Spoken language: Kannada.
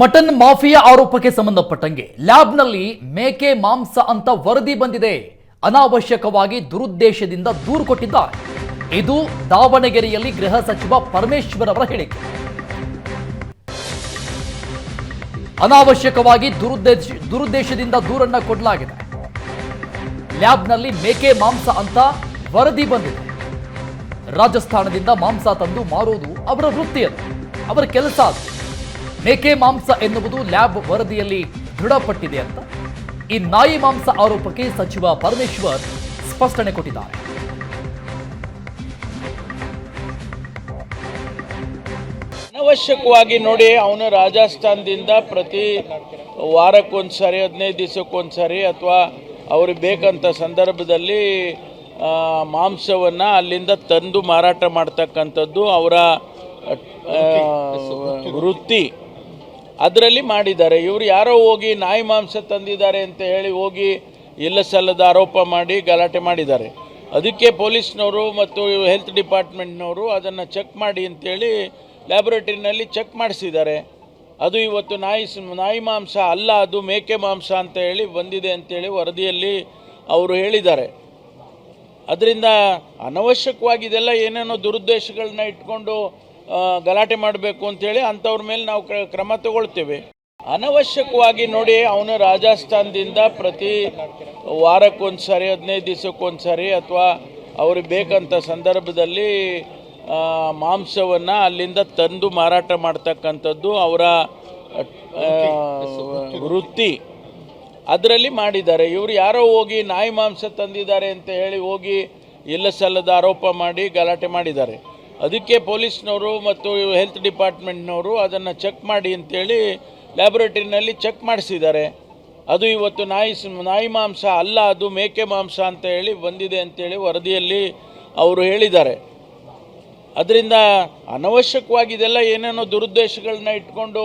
ಮಟನ್ ಮಾಫಿಯಾ ಆರೋಪಕ್ಕೆ ಸಂಬಂಧಪಟ್ಟಂಗೆ ಲ್ಯಾಬ್ನಲ್ಲಿ ಮೇಕೆ ಮಾಂಸ ಅಂತ ವರದಿ ಬಂದಿದೆ. ಅನಾವಶ್ಯಕವಾಗಿ ದುರುದ್ದೇಶದಿಂದ ದೂರು ಕೊಟ್ಟಿದ್ದಾರೆ. ಇದು ದಾವಣಗೆರೆಯಲ್ಲಿ ಗೃಹ ಸಚಿವ ಪರಮೇಶ್ವರ್ ಅವರ ಹೇಳಿಕೆ. ಅನಾವಶ್ಯಕವಾಗಿ ದುರುದ್ದೇಶ, ದುರುದ್ದೇಶದಿಂದ ದೂರನ್ನ ಕೊಡಲಾಗಿದೆ. ಲ್ಯಾಬ್ನಲ್ಲಿ ಮೇಕೆ ಮಾಂಸ ಅಂತ ವರದಿ ಬಂದಿದೆ. ರಾಜಸ್ಥಾನದಿಂದ ಮಾಂಸ ತಂದು ಮಾರುವುದು ಅವರ ವೃತ್ತಿ ಅದು ಅವರ ಕೆಲಸ ಅದು. ಮೇಕೆ ಮಾಂಸ ಎನ್ನುವುದು ಲ್ಯಾಬ್ ವರದಿಯಲ್ಲಿ ದೃಢಪಟ್ಟಿದೆ ಅಂತ. ಈ ನಾಯಿ ಮಾಂಸ ಆರೋಪಕ್ಕೆ ಸಚಿವ ಪರಮೇಶ್ವರ್ ಸ್ಪಷ್ಟನೆ ಕೊಟ್ಟಿದ್ದಾರೆ. ಅನವಶ್ಯಕವಾಗಿ ನೋಡಿ, ಅವನು ರಾಜಸ್ಥಾನದಿಂದ ಪ್ರತಿ ವಾರಕ್ಕೊಂದ್ಸರಿ, ಹದಿನೈದು ದಿವಸಕ್ಕೊಂದ್ಸರಿ ಅಥವಾ ಅವ್ರಿಗೆ ಬೇಕಂತ ಸಂದರ್ಭದಲ್ಲಿ ಮಾಂಸವನ್ನು ಅಲ್ಲಿಂದ ತಂದು ಮಾರಾಟ ಮಾಡ್ತಕ್ಕಂಥದ್ದು ಅವರ ವೃತ್ತಿ. ಅದರಲ್ಲಿ ಮಾಡಿದ್ದಾರೆ. ಇವರು ಯಾರೋ ಹೋಗಿ ನಾಯಿ ಮಾಂಸ ತಂದಿದ್ದಾರೆ ಅಂತ ಹೇಳಿ ಹೋಗಿ ಇಲ್ಲ ಸಲ್ಲದ ಆರೋಪ ಮಾಡಿ ಗಲಾಟೆ ಮಾಡಿದ್ದಾರೆ. ಅದಕ್ಕೆ ಪೊಲೀಸ್ನವರು ಮತ್ತು ಹೆಲ್ತ್ ಡಿಪಾರ್ಟ್ಮೆಂಟ್ನವರು ಅದನ್ನು ಚೆಕ್ ಮಾಡಿ ಅಂತೇಳಿ ಲ್ಯಾಬೊರೇಟರಿನಲ್ಲಿ ಚೆಕ್ ಮಾಡಿಸಿದ್ದಾರೆ. ಅದು ಇವತ್ತು ನಾಯಿ ನಾಯಿ ಮಾಂಸ ಅಲ್ಲ, ಅದು ಮೇಕೆ ಮಾಂಸ ಅಂತ ಹೇಳಿ ಬಂದಿದೆ ಅಂತೇಳಿ ವರದಿಯಲ್ಲಿ ಅವರು ಹೇಳಿದ್ದಾರೆ. ಅದರಿಂದ ಅನವಶ್ಯಕವಾಗಿ ಇದೆಲ್ಲ ಏನೇನೋ ದುರುದ್ದೇಶಗಳನ್ನ ಇಟ್ಕೊಂಡು ಗಲಾಟೆ ಮಾಡಬೇಕು ಅಂತೇಳಿ ಅಂಥವ್ರ ಮೇಲೆ ನಾವು ಕ್ರ- ಕ್ರಮ ತಗೊಳ್ತೇವೆ. ಅನವಶ್ಯಕವಾಗಿ ನೋಡಿ ಅವನು ರಾಜಸ್ಥಾನದಿಂದ ಪ್ರತಿ ವಾರಕ್ಕೊಂದ್ಸರಿ, ಹದಿನೈದು ದಿವಸಕ್ಕೊಂದ್ಸರಿ ಅಥವಾ ಅವ್ರಿಗೆ ಬೇಕಂತ ಸಂದರ್ಭದಲ್ಲಿ ಮಾಂಸವನ್ನು ಅಲ್ಲಿಂದ ತಂದು ಮಾರಾಟ ಮಾಡ್ತಕ್ಕಂಥದ್ದು ಅವರ ವೃತ್ತಿ. ಅದರಲ್ಲಿ ಮಾಡಿದ್ದಾರೆ. ಇವರು ಯಾರೋ ಹೋಗಿ ನಾಯಿ ಮಾಂಸ ತಂದಿದ್ದಾರೆ ಅಂತ ಹೇಳಿ ಹೋಗಿ ಇಲ್ಲ ಸಲ್ಲದ ಆರೋಪ ಮಾಡಿ ಗಲಾಟೆ ಮಾಡಿದ್ದಾರೆ. ಅದಕ್ಕೆ ಪೊಲೀಸ್ನವರು ಮತ್ತು ಹೆಲ್ತ್ ಡಿಪಾರ್ಟ್ಮೆಂಟ್ನವರು ಅದನ್ನು ಚೆಕ್ ಮಾಡಿ ಅಂತೇಳಿ ಲ್ಯಾಬೊರೇಟರಿನಲ್ಲಿ ಚೆಕ್ ಮಾಡಿಸಿದ್ದಾರೆ. ಅದು ಇವತ್ತು ನಾಯಿ ನಾಯಿ ಮಾಂಸ ಅಲ್ಲ, ಅದು ಮೇಕೆ ಮಾಂಸ ಅಂತ ಹೇಳಿ ಬಂದಿದೆ ಅಂತೇಳಿ ವರದಿಯಲ್ಲಿ ಅವರು ಹೇಳಿದ್ದಾರೆ. ಅದರಿಂದ ಅನವಶ್ಯಕವಾಗಿ ಇದೆಲ್ಲ ಏನೇನೋ ದುರುದ್ದೇಶಗಳನ್ನ ಇಟ್ಕೊಂಡು